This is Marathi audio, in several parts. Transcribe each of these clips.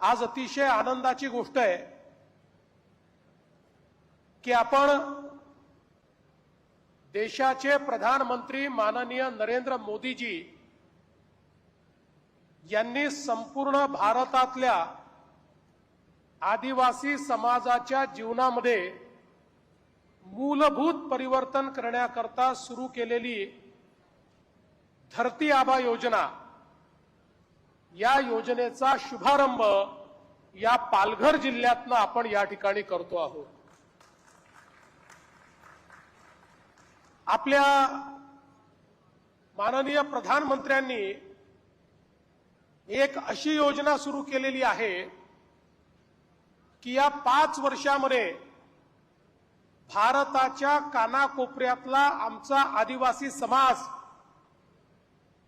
आज अतिशय आनंदाची गोष्ट आहे की आपण देशाचे प्रधानमंत्री माननीय नरेंद्र मोदीजी यांनी संपूर्ण भारतातल्या आदिवासी समाजाच्या जीवनामध्ये मूलभूत परिवर्तन करण्याकरता सुरू केलेली धरती आबा योजना या योजनेचा शुभारंभ या पालघर जिल्ह्यातनं आपण या ठिकाणी करतो आहोत. आपल्या माननीय प्रधानमंत्र्यांनी एक अशी योजना सुरू केलेली आहे की या पाच वर्षामध्ये भारताच्या कानाकोपऱ्यातला आमचा आदिवासी समाज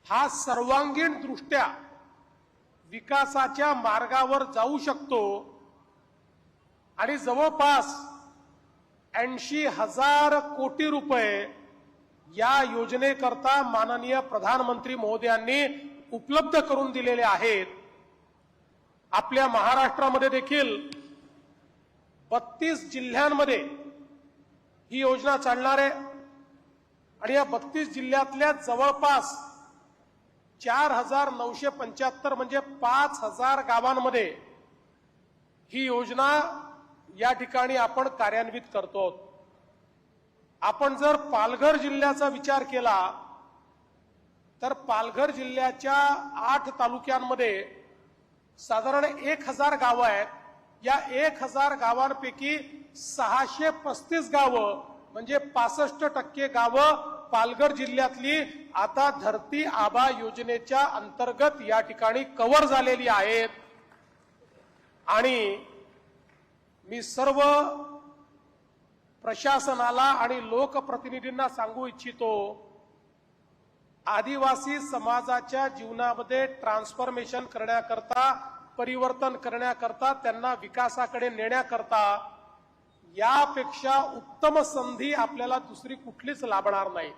हा सर्वांगीण दृष्ट्या विकासाच्या मार्गावर जाऊ शकतो. आणि जवळपास ऐंशी हजार कोटी रुपये या योजनेकरता माननीय प्रधानमंत्री महोदयांनी उपलब्ध करून दिलेले आहेत. आपल्या महाराष्ट्रामध्ये देखील बत्तीस जिल्ह्यांमध्ये ही योजना चालणार आहे. आणि या बत्तीस जिल्ह्यातल्या जवळपास चार हजार नऊशे पंच्याहत्तर म्हणजे पाच हजार गावांमध्ये ही योजना या ठिकाणी आपण कार्यान्वित करतो. आपण जर पालघर जिल्ह्याचा विचार केला तर पालघर जिल्ह्याच्या आठ तालुक्यांमध्ये साधारण एक हजार गावं आहेत. या एक हजार गावांपैकी सहाशे पस्तीस गावं म्हणजे पासष्ट टक्के गावं पालघर जिल्ह्यातली आता धरती आबा योजनेच्या अंतर्गत या ठिकाणी कव्हर झालेली आहेत आणि मी सर्व प्रशासनाला आणि लोकप्रतिनिधींना सांगू इच्छितो आदिवासी समाजाच्या जीवनामध्ये ट्रान्सफॉर्मेशन करण्याकरता परिवर्तन करण्याकरता त्यांना विकासाकडे नेण्याकरता यापेक्षा उत्तम संधी आपल्याला दुसरी कुठलीच लाभणार नाही.